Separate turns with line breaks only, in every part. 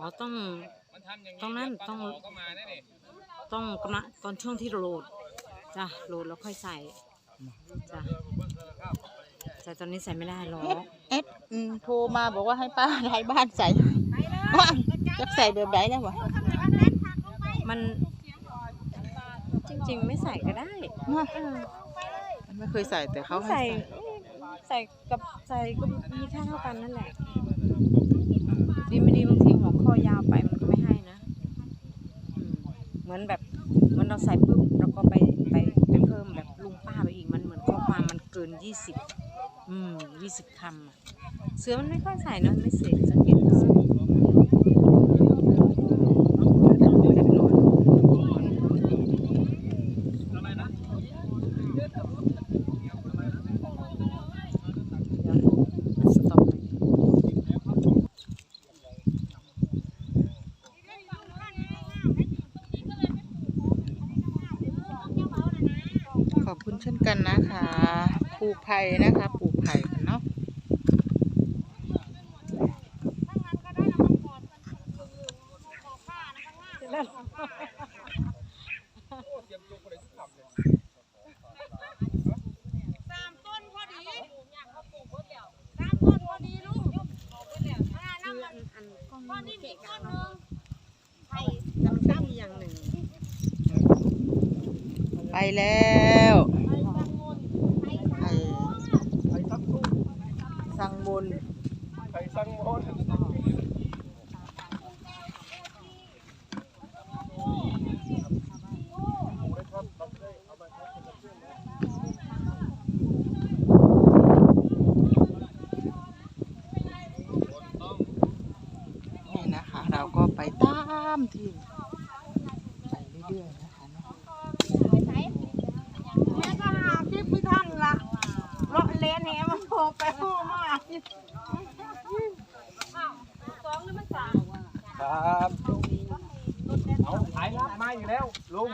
อ๋อต้อง
มันทำอย่าง
ตรงนั้นต้อง
เดี๋ยวปลาหมก็มาแน่นี่
ต้องกำลังตอนช่วงที่โหลดจ้ะโหลดแล้วค่อยใส่จ้ะแต่ตอนนี้ใส่ไม่ได้หรอก
เอ็ดอืมโทรมาบอกว่าให้ป้าย้ายบ้านใส่ว่าจะใส่แบบไหนนะวะ
มันจริง ๆ ไม่ใส่ก็ได้
ไม่เคยใส่แต่เขาให้
ใส่
ใส่
ใส่กับใส่ก็มีค่าเท่ากันนั่นแหละดีไม่ดีบางทีหัวข้อยาวไปมันก็ไม่ให้นะอืม เหมือนแบบเหมือนเราใส่ปุ๊บเราก็ไปไปไปเพิ่มแบบลุงป้าไปอีกมันเหมือนข้อความมันเกินยี่สิบอืมยี่สิบคำอะเสือมันไม่ค่อยใส่เนอะไม่เสกสังเกตดูสิเดี๋ยวสต็อปเลย
ขอบคุณเช่นกันนะคะปลูกไผ่นะคะปลูกไผ่กันเนาะ
สามต้นพอดีสามต้นพอดีลูกอ่านั่งมันพอดีมีต้นหนึ่งไผ่
แต่มันก็มีอย่างหนึ่ง
ไปแล้ว
ไผ่กังวลไผ่
ไผ่ สั่งบน
ไข่สังมอน
นี่นะคะ เราก็ไปตามที่ไปเรื่อยๆนะคะเนาะ
แม่ก็หาคลิปไม่ทันละเลาะเลนแหมันโผล่ไปโผล่มาสองนี่มันสาม
ครับเอาสายรับมาอยู่แล้วลุง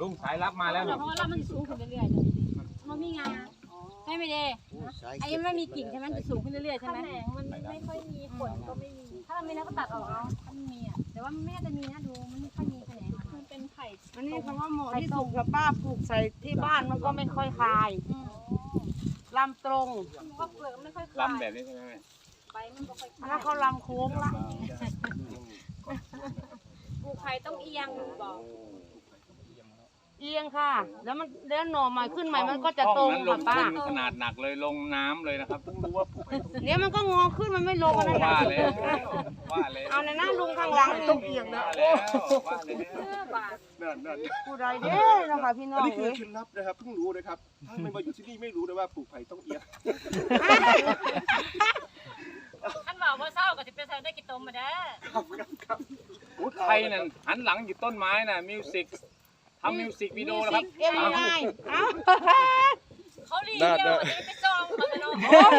ลุงสายรับมาแล้ว
เพราะว่ามันสูงขึ้นเรื่อยๆเลยมันมีงาใช่ไหมเดไอ้ยังไม่มีกิ่งใช่ไหมมันจะสูงขึ้นเรื่อยๆใช่ไหมแขนงมันไม่ค่อยมีผลก็ไม่มี ถ้ามันมีแล้วก็ตัดออกเอาถ้ามันมีอะแต่ว่ามันไม่น่าจะมีนะดูมันไม่ค่อยมีแขนงมันเป็นไผ่
อันนี้คำว่าเหมาะที่สุดกับป้าปลูกใส่ที่บ้านมันก็ไม่ค่อยคายลำตรง
ก็เปลือกไม่ค่อยคลาย
ลำแบบนี้ใช่ไหมแม่
ใบมันก็ค่อยค
อัน
ลา
นั้
ย
นเขาลำโค้งละ
ปลูกไผ่ต้องเอียงบอก
เอียงค่ะ แล้วมันแล้วหน่อใหม่ขึ้นใหม่มันก็จะตรง
ห้อ
ค่ะ
นั้นล
ป้า
ทุนขนาดหนักเลยลงน้ำเลยนะครับเพิ่งรู้ว่าปลูกไข่
เดี๋ยวมันก็งอขึ้นมันไม่ลงอันนั้น
ว่า
น่ะ
แล้วว่าแล้ว
เอาในหน้าลุงข้างหลังต้องเอียงนะ
ว่าแล้วว่าแล้ว
นั่นนั่น
ผู้ใดเด้นะคะพี่น้
อั
อนง
นี้คือ
เอ้ย
เคล็ดลับนะครับเพิ่งรู้นะครับถ้าไม่มาอยู่ที่นี่ไม่รู้นะว่าปลูกไผ่ต้องเอียง
ท่านบอกว่าเศร้าก็จะเป็นเศร้าได้กี่ต้มมาเด้อ
ครับครับครับโอ้
ใครนั่นหันหลังอยู่ต้นไม้น่ะมิวสิกทำมิวสิกวิดีโอนะครับ
เอ็มนายเอ้า
เขาลีเดียวจะไปจองเขาจะเนาะ
ครับ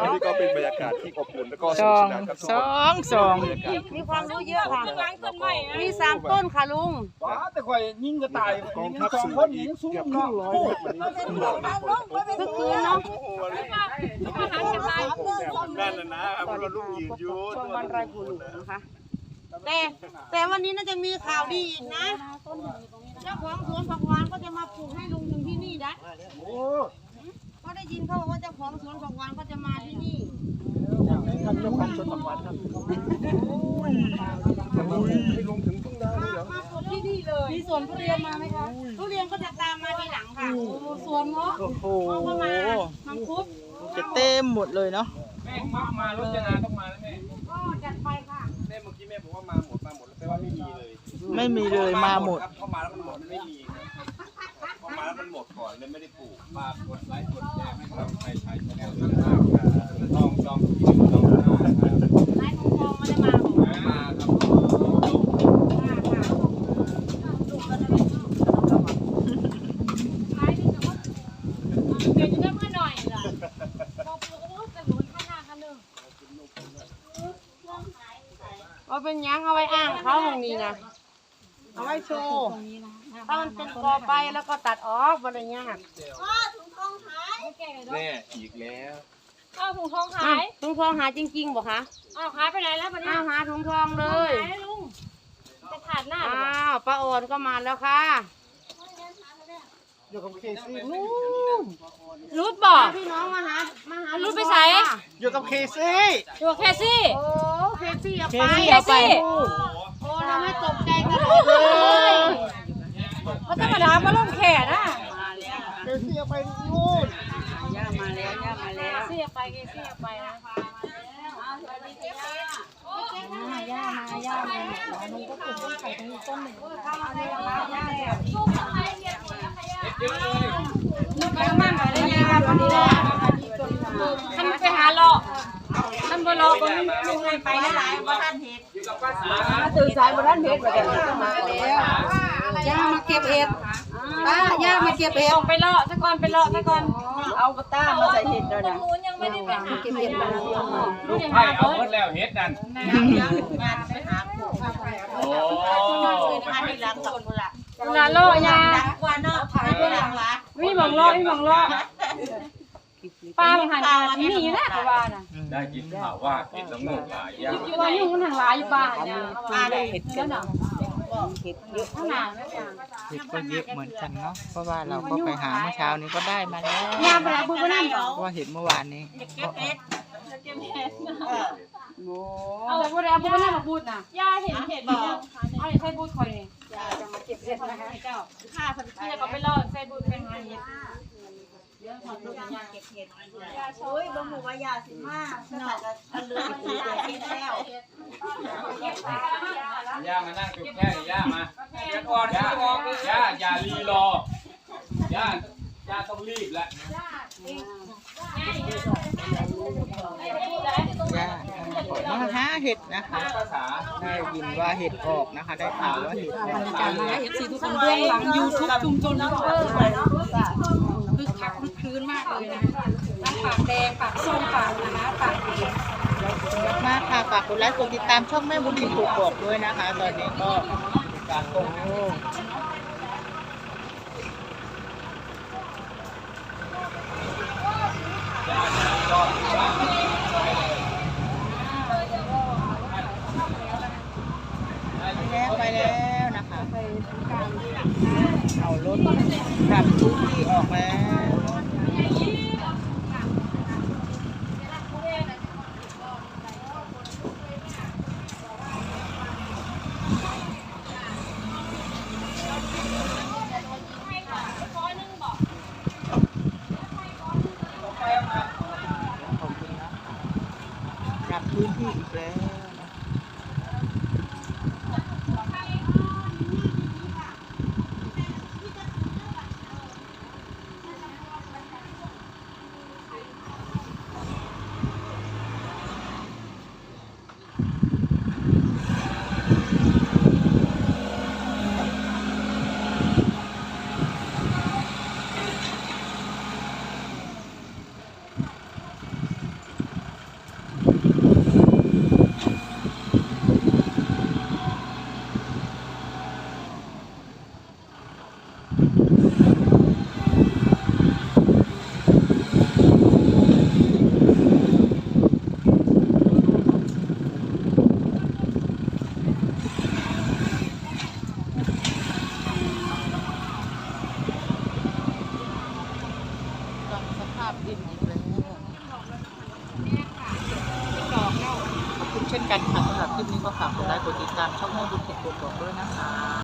อันนี้ก็เป็นบรรยากาศที่อบอุ่นแล้วก็ส
ส
นุ
อกง
สนานครับทุก
ส
ค
อนงสอง
บรรยากาศ
มีความรู้เยอะค่ะ
ล้างต้นใหม่นะ
มีสามต้นค่ะลุง
ว้าแต่ข่อยยิงกระต่าย
กองทัพสื่ออีกเกือบครึ่งร้อยเมตรวันนี้
เมื่อคืนเนาะ
อาหารจะตาย
นั่นนะนะเพราะเราลูกยืนอยู่
ช่วงวันไรผูหลุนะคะ แต่แต่วันนี้น่าจะมีข่าวดีอีกนะเจ้าของสวนผักหวานก็จะมาปลูกให้ลุงถึงที่นี่นะก็ได้ยินเขาบอกว่าเจ้าของสวนผักหวานก็จะมาที่นี่
ท่านเจ้าของสวนผักหวานครับให้ลงถึงทุ่งนาเลยเหรอ
มาสวนที่นี่เลยมีสวนทุเรียนมาไหมคะทุเรียนก็จะตามมาทีหลังค่ะสวนเงาะ
โอ้โห
มามังคุด
จะเต็มหมดเลยเนาะ
แม่มามารถจนาต้องมาแล้วแม่
ก็จัดไป ค่ะ
แม่เมื่อกี้แม่บอกว่ามาหมดมาหมดแล้วแปลว่าไม่มีเลย
ไม่มีเลยมาหมด
ครับเข้ามาแล้วมันหมดมันไม่มีพอมาแล้วมันหมดก่อนเลยไม่ได้ปลูก
ฝากกดไลค์กดแชร์ให้เราไปใช้ชแนลต่างๆจองจองที่จองหน้าครับ
นายทองทองไม่ได้มาบอก
อ่าครับ
ค่ะค่ะ
เดี๋ยวจะได้มาหน่อยล่ะเราปลูกก็จะหนุนข้างหน้าข้างหนึ่ง
ว่า เป็นหยังเอาไว้อ้างเขาตรงนี้นะเอาไว้โชว์ถ้ามันเป็นกอไปแล้วก็ตัดออกบริยาก
แม่อีกแล้ว
เอาถุงทอง
อะ
ขาย
ลุงทองหาจริงๆบอกคะ
อ้าวหายไปไหนแล้วปะเนี่ย
อ้าวหาถุงทองเลย
หายแล้วลุงไปขาดหน้าเหรอ
อ้าวป้าอ่อนก็มาแล้วค่ะ
รูดบอก
พี่น้องมาหา มาหา
รูดไปใส่
อยู่กับเคซี่
อยู่กับแคซี่
โอ้เคซี่เอา
เค
ไป
ซี่เอาไป
โอ้เราไม่ตกใจกันเลย
เขาธรรมดามาลงแขนอะ
เคซี่เอาไปนู่น
เสียไปเกเสียไปนะ
ย่ามาย่ามามันก็ปลูกต้นไผ่ตรงนี้ต้นหนึ่ง
ลูกกระมั งอะไรเงี้ยวันนี้นะท่านไปหาเลาะท่านบ่เลาะก็ลุงให้ไปได้หลายว่ท่านเห็น
ตื่นสายบนนั้นเพชรมาแล้วมาแล้วย่ามาเก็บเห็ดป้าย่ามาเก็บเห็ด
ออกไปเลาะซะก่อนไปเลาะซะก่อน
เอากระต้ามาใส่เห็ดแล้วนะ
นู้นยังไม่ได้ไปหา
เก็บเห็ดมาแล้ว
ลูกไผ่เอาหมดแล้วเฮ็ดนั่นโอ้
เวลา เลาะยาวิ่งมองเลาะวิ่งมองเลาะปลาบางหันมีอยู่นะปลาน่ะ
ได้ยินข่าวว่าเห็ดละโงกหลายอย่าง
อยู่ว่ายุ่งมันทางหลายอยู่บ้านเนี่ย
ปลาได้เห็ดกัน
เนาะ
เห็ดเยอะ
ข้างหน้าแม่จ้า
เห็ดก็เยอะเหมือนกันเนาะเพราะว่าเราก็ไปหาเมื่อเช้านี้ก็ได้มาแล้ว
ยามไปแล้วบุญก็นั่ง
เพราะว่าเห็ดเมื่อวานนี้ก็
โอ้
เอาแต่บุญแล้วบุญก็นั่งมาพูดน่ะย่าเห็นเห็ดบอกเอาใช้บูทคอยนี่
จะมา เก็บเห็ดนะคะ
เจ้าข้าพันที่ก็ไปรอดใช้บูทเป็นไงเห็ดเดี๋ยวขอดูยาเก็บเห็ด
โอ้ยบางหมูว่ายาสิมาสกัดกันเลือสีแดงแล้ว
ย่ามานั่งจุกแค่ย่ามาเดี๋ยวก่อนย่าย่าอย่ารีรอย่าย่าต้องรีบแล้ว
ย่า มาหาเห็ดนะคะ
ภาษา
ได้ยินว่าเห็ดออกนะคะ ได้ข่าวว่าเห็ดออก
การมาให้เอฟซีทุกคนเบื้องหลังยูทูบชุมชนยูทูบเบอร์คึกคักคึกคืนมากเลยนะทั้งปากแดงปากส้มปากนะคะปากเขียว
มากค่ะฝากกดไลค์กดติดตามช่องแม่บุญถิ่นถูกบอกด้วยนะคะ ตอนนี้ก็การโอ้แล้วไปแล้วนะคะเอารถปรับพื้นที่ออกแล้ว ขอบคุณนะปรับ พื้นที่อีกแล้วนะกับสภาพดินอีกแล้ว ขอบคุณเช่นกันค่ะสำหรับคลิปนี้ก็ฝากกดไลค์กดติดตามช่อนด้วยนะคะ